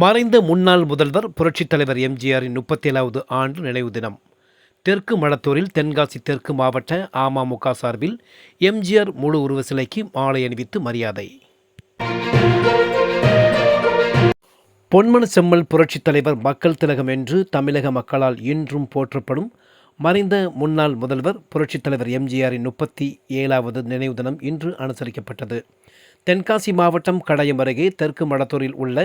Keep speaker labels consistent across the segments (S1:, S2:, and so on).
S1: மறைந்த முன்னாள் முதல்வர் புரட்சித் தலைவர் எம்ஜிஆரின் முப்பத்தேழாவது ஆண்டு நினைவு தினம். தெற்கு மடத்தூரில் தென்காசி தெற்கு மாவட்ட அமமுக சார்பில் எம்ஜிஆர் முழு உருவ சிலைக்கு மாலை அணிவித்து மரியாதை. பொன்மன செம்மல் புரட்சித் தலைவர் மக்கள் திலகம் என்று தமிழக மக்களால் இன்றும் போற்றப்படும் மறைந்த முன்னாள் முதல்வர் புரட்சித் தலைவர் எம்ஜிஆரின் முப்பத்தி ஏழாவது நினைவு தினம் இன்று அனுசரிக்கப்பட்டது. தென்காசி மாவட்டம் கடையம் அருகே தெற்கு மடத்தூரில் உள்ள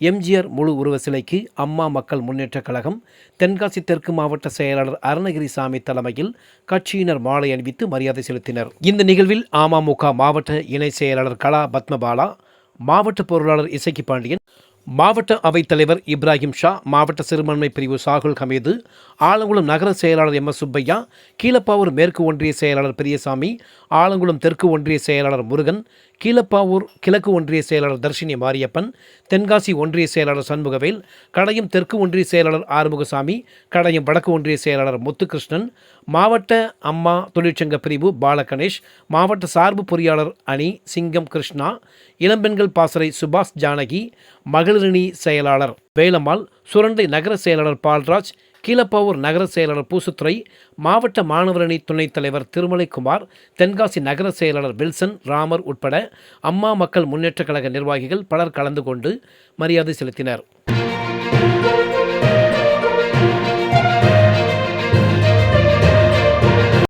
S1: எம்ஜிஆர் முழு உருவ சிலைக்கு அம்மா மக்கள் முன்னேற்றக் கழகம் தென்காசி தெற்கு மாவட்ட செயலாளர் அருணகிரி சாமி தலைமையில் கட்சியினர் மாலை அணிவித்து மரியாதை செலுத்தினர். இந்த நிகழ்வில் அமமுக மாவட்ட இணை செயலாளர் கலா பத்மபாலா மாவட்ட பொருளாளர் இசக்கி பாண்டியன் மாவட்ட அவைத்தலைவர் இப்ராஹிம் ஷா மாவட்ட சிறுபான்மை பிரிவு சாகுல் ஹமீது ஆலங்குளம் நகர செயலாளர் எம் எஸ் சுப்பையா கீழப்பாவூர் மேற்கு ஒன்றிய செயலாளர் பெரியசாமி ஆலங்குளம் தெற்கு ஒன்றிய செயலாளர் முருகன் கீழப்பாவூர் கிழக்கு ஒன்றிய செயலாளர் தர்ஷினி மாரியப்பன் தென்காசி ஒன்றிய செயலாளர் சண்முகவேல் கடையம் தெற்கு ஒன்றிய செயலாளர் ஆறுமுகசாமி கடையம் வடக்கு ஒன்றிய செயலாளர் முத்துகிருஷ்ணன் மாவட்ட அம்மா தொழிற்சங்க பிரிவு பாலகணேஷ் மாவட்ட சார்பு பொறியாளர் அணி சிங்கம் கிருஷ்ணா இளம்பெண்கள் பாசறை சுபாஷ் ஜானகி மகளிரணி செயலாளர் வேலம்மாள் சுரண்டை நகர செயலாளர் பால்ராஜ் கீழப்பாவூர் நகர செயலாளர் பூசுத்துறை மாவட்ட மாணவரணி துணைத் தலைவர் திருமலைக்குமார் தென்காசி நகர செயலாளர் வில்சன் ராமர் உட்பட அம்மா மக்கள் முன்னேற்றக் கழக நிர்வாகிகள் பலர் கலந்து கொண்டு மரியாதை செலுத்தினர்.